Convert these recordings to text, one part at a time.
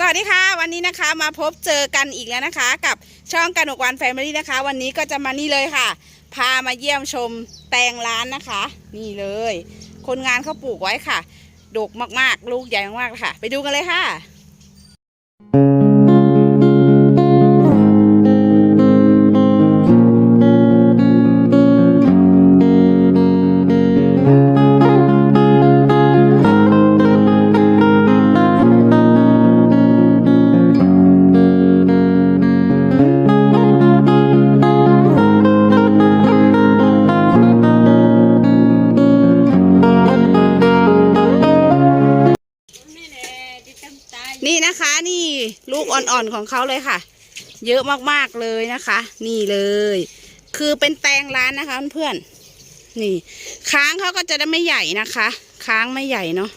สวัสดีค่ะ วันนี้นะคะมาพบเจอกันอีกแล้วนะคะ กับช่องกนกวันแฟมิลี่นะคะ วันนี้ก็จะมานี่เลยค่ะ พามาเยี่ยมชมแตงร้านนะคะ นี่เลย คนงานเขาปลูกไว้ค่ะดกมากๆ ลูกใหญ่มากๆค่ะ ไปดูกันเลยค่ะ ลูกอ่อนๆของเขาเลยค่ะ เยอะมากๆเลยนะคะ นี่เลย คือเป็นแตงร้านนะคะเพื่อนๆนี่ ค้างเขาก็จะได้ไม่ใหญ่นะคะ ค้างไม่ใหญ่เนาะ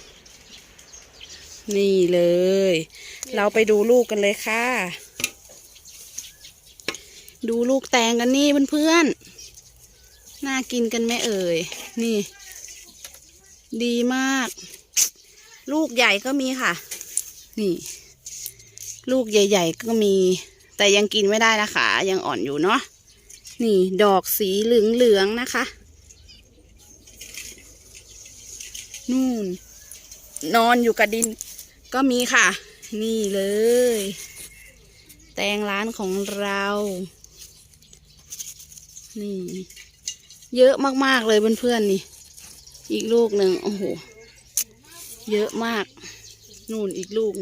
นี่เลย เราไปดูลูกกันเลยค่ะ ดูลูกแตงกันนี่เพื่อนๆน่ากินกันไหมเอ่ยนี่ ดีมาก ลูกใหญ่ก็มีค่ะ นี่ ลูกใหญ่ ๆ ก็มี แต่ยังกินไม่ได้นะคะ ยังอ่อนอยู่เนาะนี่ดอกสีเหลืองๆนะคะ นู่น นอนอยู่กับดิน ก็มีค่ะ นี่เลย แตงร้านของเรา นี่ เยอะมากๆเลยเพื่อนๆนี่ อีกลูกหนึ่งโอ้โห เยอะมาก นู่นอีกลูก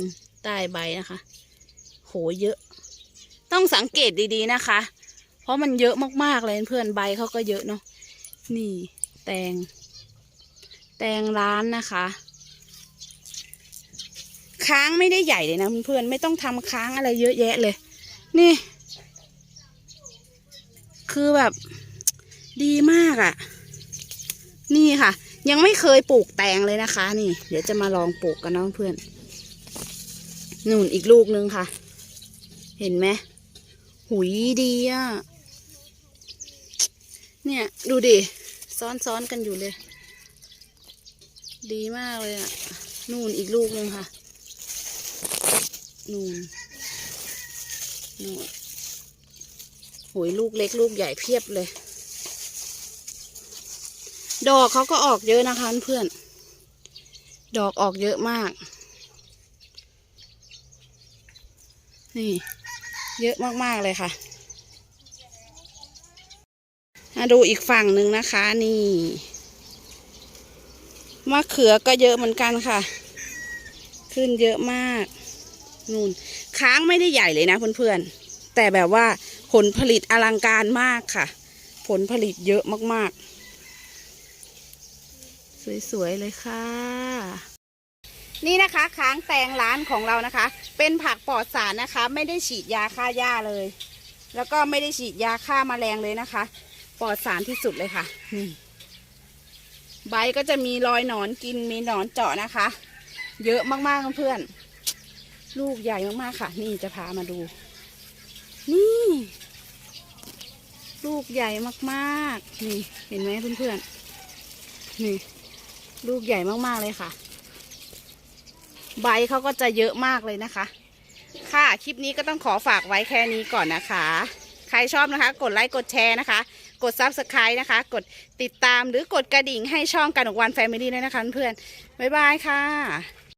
ใต้ใบนะคะ โหเยอะ ต้องสังเกตดีๆนะคะ เพราะมันเยอะมากๆเลยเพื่อนใบเขาก็เยอะเนาะนี่แตง แตงร้านนะคะ ค้างไม่ได้ใหญ่เลยนะเพื่อนๆไม่ต้องทำค้างอะไรเยอะแยะเลย นี่ คือแบบดีมากอะ่ะ นี่ค่ะ ยังไม่เคยปลูกแตงเลยนะคะ นี่ เดี๋ยวจะมาลองปลูกกันนะเพื่อนนู่นอีกลูกนึงค่ะ เห็นไหมหุยดีอะเนี่ย ดูดิ ซ้อนๆกันอยู่เลย ดีมากเลยอะนู่นอีกลูกนึงค่ะ นู่น นู่นหุยลูกเล็กลูกใหญ่เพียบเลย ดอกเขาก็ออกเยอะนะคะเพื่อน ดอกออกเยอะมาก นี่ เยอะมากๆเลยค่ะมาดูอีกฝั่งหนึ่งนะคะนี่มะเขือก็เยอะเหมือนกันค่ะ ขึ้นเยอะมากนู่นค้างไม่ได้ใหญ่เลยนะเพื่อนๆ แต่แบบว่าผลผลิตอลังการมากค่ะ ผลผลิตเยอะมากๆ สวยๆเลยค่ะ นี่นะคะค้างแตงร้านของเรานะคะ เป็นผักปลอดสารนะคะ ไม่ได้ฉีดยาฆ่าหญ้าเลย แล้วก็ไม่ได้ฉีดยาฆ่ามาแมลงเลยนะคะ ปลอดสารที่สุดเลยค่ะนี่ใบก็จะมีรอยหนอนกินมีหนอนเจาะนะคะ เยอะมากๆเพื่อนลูกใหญ่มากๆค่ะ นี่จะพามาดู นี่ ลูกใหญ่มากๆ นี่เห็นไหมเพื่อนๆนี่ ลูกใหญ่มากๆเลยค่ะ ใบเขาก็จะเยอะมากเลยนะคะ ค่ะ คลิปนี้ก็ต้องขอฝากไว้แค่นี้ก่อนนะคะ ใครชอบนะคะ กดไลค์ กดแชร์นะคะ กด Subscribe นะคะ กดติดตามหรือกดกระดิ่งให้ช่องการกวันแฟมิลี่ด้วยนะคะเพื่อนๆบ๊ายบายค่ะ